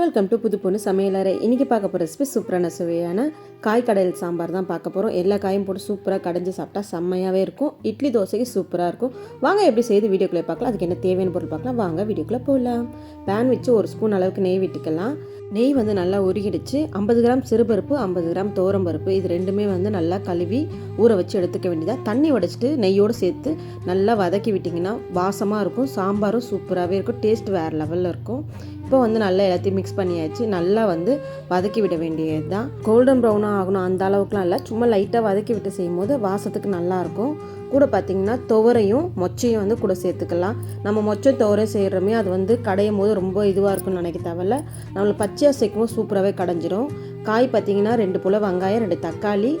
Welcome to புது பொண்ணு சமையலறை. இன்றைக்கி பார்க்க போகிற ரெசிபி சூப்பரான சுவையான காய் கடையில் சாம்பார் தான் பார்க்க போகிறோம் எல்லா காயும் போட்டு சூப்பராக கடைஞ்சி சாப்பிட்டா செம்மையாகவே இருக்கும். இட்லி தோசைக்கு சூப்பராக இருக்கும். வாங்க எப்படி செய்து வீடியோக்குள்ளே பார்க்கலாம். அதுக்கு என்ன தேவையான பொருள் பார்க்கலாம். வாங்க வீடியோக்குள்ளே போகலாம். பேன் வச்சு ஒரு ஸ்பூன் அளவுக்கு நெய் விட்டுக்கலாம். நெய் வந்து நல்லா உருகிடுச்சு. ஐம்பது கிராம் சிறுபருப்பு ஐம்பது கிராம் பருப்பு. இது ரெண்டுமே வந்து நல்லா கழுவி ஊற வச்சு எடுத்துக்க வேண்டியதாக தண்ணி உடைச்சிட்டு நெய்யோடு சேர்த்து நல்லா வதக்கி விட்டிங்கன்னா வாசமாக இருக்கும். சாம்பாரும் சூப்பராகவே இருக்கும். டேஸ்ட் வேறு லெவலில் இருக்கும். இப்போ வந்து நல்லா எல்லாத்தையும் மிக்ஸ் பண்ணியாச்சு. நல்லா வந்து வதக்கி விட வேண்டியது தான் கோல்டன் ப்ரௌனாக ஆகணும் அந்த அளவுக்குலாம் இல்லை. சும்மா லைட்டாக வதக்கி விட்டு செய்யும் போது வாசத்துக்கு நல்லாயிருக்கும் கூட பார்த்திங்கன்னா துவரையும் மொச்சையும் வந்து கூட சேர்த்துக்கலாம். நம்ம மொச்சை துவரை செய்கிறோமே அது வந்து கடையும் போது ரொம்ப இதுவாக இருக்கும்னு நினைக்க தேவையில்ல. நம்மளுக்கு பச்சையாக சேர்க்கும் சூப்பராகவே கடைஞ்சிரும். காய் பார்த்திங்கன்னா ரெண்டு புல வெங்காயம் ரெண்டு தக்காளி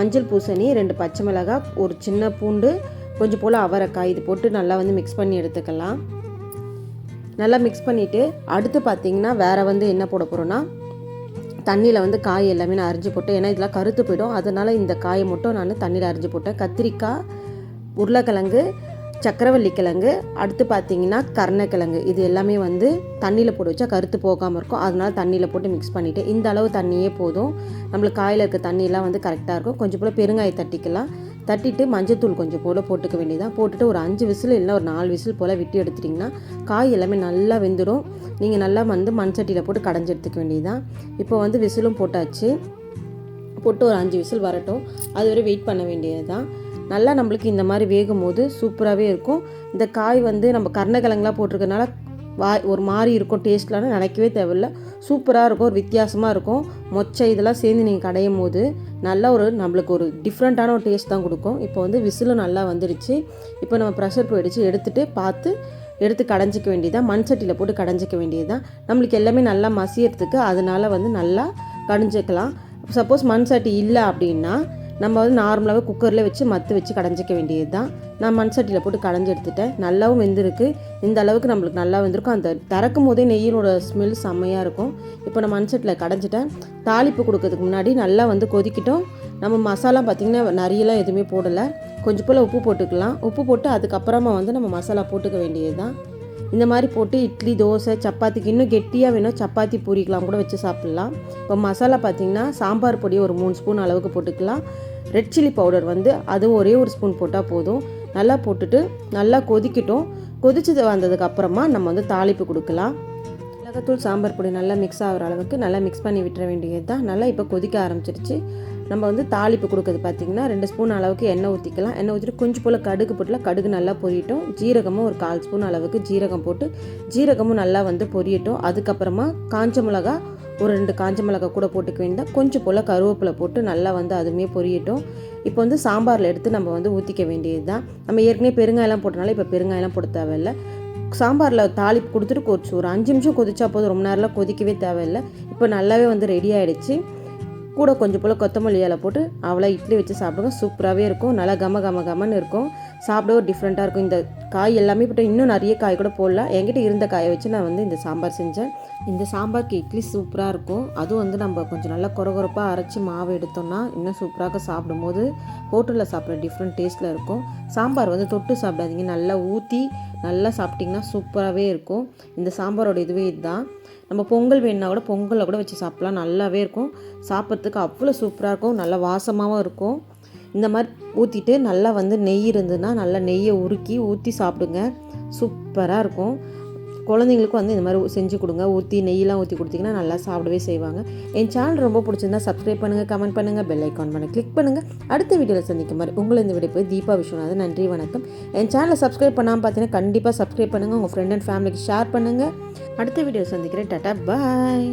மஞ்சள் பூசணி ரெண்டு பச்சை மிளகாய் ஒரு சின்ன பூண்டு கொஞ்சம் போல் அவரைக்காய் இது போட்டு நல்லா வந்து மிக்ஸ் பண்ணி எடுத்துக்கலாம். நல்லா மிக்ஸ் பண்ணிவிட்டு அடுத்து பார்த்தீங்கன்னா வேறு வந்து என்ன போட போகிறோன்னா தண்ணியில் வந்து காய் எல்லாமே நான் அரிஞ்சு போட்டேன். ஏன்னா இதெல்லாம் கருத்து போயிடும். அதனால் இந்த காயை மட்டும் நான் தண்ணியில் அரிஞ்சு போட்டேன். கத்திரிக்காய் உருளைக்கிழங்கு சக்கரவள்ளி கிழங்கு அடுத்து பார்த்தீங்கன்னா கருணக்கிழங்கு. இது எல்லாமே வந்து தண்ணியில் போட்டு வச்சா கருத்து போகாமல் இருக்கும். அதனால் தண்ணியில் போட்டு மிக்ஸ் பண்ணிவிட்டு இந்த அளவு தண்ணியே போதும். நம்மளுக்கு காயில் இருக்க தண்ணியெல்லாம் வந்து கரெக்டாக இருக்கும். கொஞ்சம் போல் பெருங்காயை தட்டிக்கலாம் தட்டிட்டு மஞ்சத்தூள் கொஞ்சம் போல் போட்டுக்க வேண்டியதான் போட்டுட்டு ஒரு அஞ்சு விசில் இல்லை ஒரு நாலு விசில் போல் விட்டு எடுத்துட்டிங்கன்னா காய் எல்லாமே நல்லா வெந்துடும் நீங்கள் நல்லா வந்து மண் சட்டியில் போட்டு கடைஞ்சி எடுத்துக்க வேண்டியதான் இப்போ வந்து விசிலும் போட்டாச்சு. போட்டு ஒரு அஞ்சு விசில் வரட்டும். அது வரை வெயிட் பண்ண வேண்டியது தான் நல்லா நம்மளுக்கு இந்த மாதிரி வேகும் போது சூப்பராகவே இருக்கும். இந்த காய் வந்து நம்ம கருணக்கிழங்குலாம் போட்டிருக்கனால வா ஒரு மாதிரி இருக்கும். டேஸ்ட்லாம் நினைக்கவே தேவையில்ல. சூப்பராக இருக்கும். ஒரு வித்தியாசமாக இருக்கும். மொச்சை இதெல்லாம் சேர்ந்து நீங்கள் கடையும் போது நல்ல ஒரு நம்மளுக்கு ஒரு டிஃப்ரெண்ட்டான ஒரு டேஸ்ட் தான் கொடுக்கும். இப்போ வந்து விசிலும் நல்லா வந்துடுச்சு. இப்போ நம்ம ப்ரெஷர் போயிடுச்சு. எடுத்துகிட்டு பார்த்து எடுத்து கடைஞ்சிக்க வேண்டியதான் மண் சட்டியில் போட்டு கடைஞ்சிக்க வேண்டியதுதான். நம்மளுக்கு எல்லாமே நல்லா மசியறதுக்கு அதனால் வந்து நல்லா கடைஞ்சிக்கலாம். சப்போஸ் மண் சட்டி இல்லை அப்படின்னா நம்ம வந்து நார்மலாகவே குக்கரில் வச்சு மத்து வச்சு கடைஞ்சிக்க வேண்டியது தான் நான் மண் சட்டியில் போட்டு கடைஞ்சி எடுத்துட்டேன். நல்லாவும் வெந்திருக்கு. இந்த அளவுக்கு நம்மளுக்கு நல்லா வெந்திருக்கும். அந்த திறக்கும் போதே நெய்யினோட ஸ்மெல் செம்மையாக இருக்கும். இப்போ நான் மண் சட்டியில் கடைஞ்சிட்டேன். தாளிப்பு கொடுக்கறதுக்கு முன்னாடி நல்லா வந்து கொதிக்கிட்டோம். நம்ம மசாலா பார்த்திங்கன்னா நிறையலாம் எதுவுமே போடலை. கொஞ்சம் போல் உப்பு போட்டுக்கலாம். உப்பு போட்டு அதுக்கப்புறமா வந்து நம்ம மசாலா போட்டுக்க வேண்டியது தான் இந்த மாதிரி போட்டு இட்லி தோசை சப்பாத்திக்கு இன்னும் கெட்டியாக வேணும் சப்பாத்தி பூரிக்கெலாம் கூட வச்சு சாப்பிட்லாம். இப்போ மசாலா பார்த்திங்கன்னா சாம்பார் பொடி ஒரு மூணு ஸ்பூன் அளவுக்கு போட்டுக்கலாம். ரெட் சில்லி பவுடர் வந்து அதுவும் ஒரே ஒரு ஸ்பூன் போட்டால் போதும். நல்லா போட்டுட்டு நல்லா கொதிக்கட்டும். கொதிச்சது வந்ததுக்கு அப்புறமா நம்ம வந்து தாளிப்பு கொடுக்கலாம். மிளகாத்தூள் சாம்பார் பொடி நல்லா மிக்ஸ் ஆகிற அளவுக்கு நல்லா மிக்ஸ் பண்ணி விட்டுற வேண்டியது தான் நல்லா இப்போ கொதிக்க ஆரம்பிச்சிருச்சு. நம்ம வந்து தாளிப்பு கொடுக்குறது பார்த்திங்கன்னா ரெண்டு ஸ்பூன் அளவுக்கு எண்ணெய் ஊற்றிக்கலாம் எண்ணெய் ஊற்றிட்டு கொஞ்சம் போல் கடுகு போட்டுல கடுகு நல்லா பொரியட்டும். ஜீரகமும் ஒரு கால் ஸ்பூன் அளவுக்கு ஜீரகம் போட்டு ஜீரகமும் நல்லா வந்து பொரியட்டும். அதுக்கப்புறமா காஞ்ச மிளகா ஒரு ரெண்டு காஞ்ச மிளகா கூட போட்டுக்க வேண்டாம் கொஞ்சம் போல் கருவேப்பிலை போட்டு நல்லா வந்து அதுவுமே பொரியட்டும். இப்போ வந்து சாம்பாரில் எடுத்து நம்ம வந்து ஊற்றிக்க வேண்டியது தான் நம்ம ஏற்கனவே பெருங்காயெல்லாம் போட்டனால இப்போ பெருங்காயெல்லாம் போட தேவையில்லை. சாம்பாரில் தாளிப்பு கொடுத்துட்டு கொதிச்சு ஒரு அஞ்சு நிமிஷம் கொதிச்சா போதும். ரொம்ப நேரம்லாம் கொதிக்கவே தேவையில்லை. இப்போ நல்லாவே வந்து ரெடி ஆகிடுச்சு கூட கொஞ்சம் போல் கொத்தமல்லி இலை போட்டு அவ்வளோ இட்லி வச்சு சாப்பிடுங்க. சூப்பராகவே இருக்கும். நல்லா கம கம கமன்னு இருக்கும். சாப்பிட ஒரு டிஃப்ரெண்ட்டாக இருக்கும். இந்த காய் எல்லாமே போட்டு இன்னும் நிறைய காய் கூட போடலாம். என்கிட்ட இருந்த காயை வச்சு நான் வந்து இந்த சாம்பார் செஞ்சேன். இந்த சாம்பாருக்கு இட்லி சூப்பராக இருக்கும். அதுவும் வந்து நம்ம கொஞ்சம் நல்லா குறகுறப்பாக அரைச்சி மாவு எடுத்தோம்னா இன்னும் சூப்பராக சாப்பிடும்போது ஹோட்டலில் சாப்பிட்ற டிஃப்ரெண்ட் டேஸ்ட்டில் இருக்கும். சாம்பார் வந்து தொட்டு சாப்பிடாதீங்க. நல்லா ஊற்றி நல்லா சாப்பிட்டிங்கன்னா சூப்பராகவே இருக்கும். இந்த சாம்பாரோட இதுவே இதுதான். நம்ம பொங்கல் வேணுன்னா கூட பொங்கலில் கூட வச்சு சாப்பிட்லாம். நல்லாவே இருக்கும். சாப்பிட்றதுக்கு அவ்வளோ சூப்பராக இருக்கும். நல்லா வாசமாகவும் இருக்கும். இந்த மாதிரி ஊற்றிட்டு நல்லா வந்து நெய் இருந்ததுன்னா நல்லா நெய்யை உருக்கி ஊற்றி சாப்பிடுங்க. சூப்பராக இருக்கும். குழந்தைங்களுக்கும் வந்து இந்த மாதிரி செஞ்சு கொடுங்க. ஊற்றி நெய்யெலாம் ஊற்றி கொடுத்தீங்கன்னா நல்லா சாப்பிடவே செய்வாங்க. என் சேனல் ரொம்ப பிடிச்சிருந்தா சப்ஸ்கிரைப் பண்ணுங்கள் கமெண்ட் பண்ணுங்கள் பெல் ஐக்கான் பண்ண கிளிக் பண்ணுங்கள் அடுத்த வீடியோவில் சந்திக்கும் மாதிரி உங்களை இந்த வீடியோ போய் தீபா விஸ்வநாதன். நன்றி வணக்கம். என் சேனலை சப்ஸ்கிரைப் பண்ணாமல் பார்த்தீங்கன்னா கண்டிப்பாக சப்ஸ்கிரைப் பண்ணுங்கள் உங்கள் ஃப்ரெண்ட் அண்ட் ஃபேமிலிக்கு ஷேர் பண்ணுங்கள் அடுத்த வீடியோ சந்திக்கிறேன். டாட்டா பாய்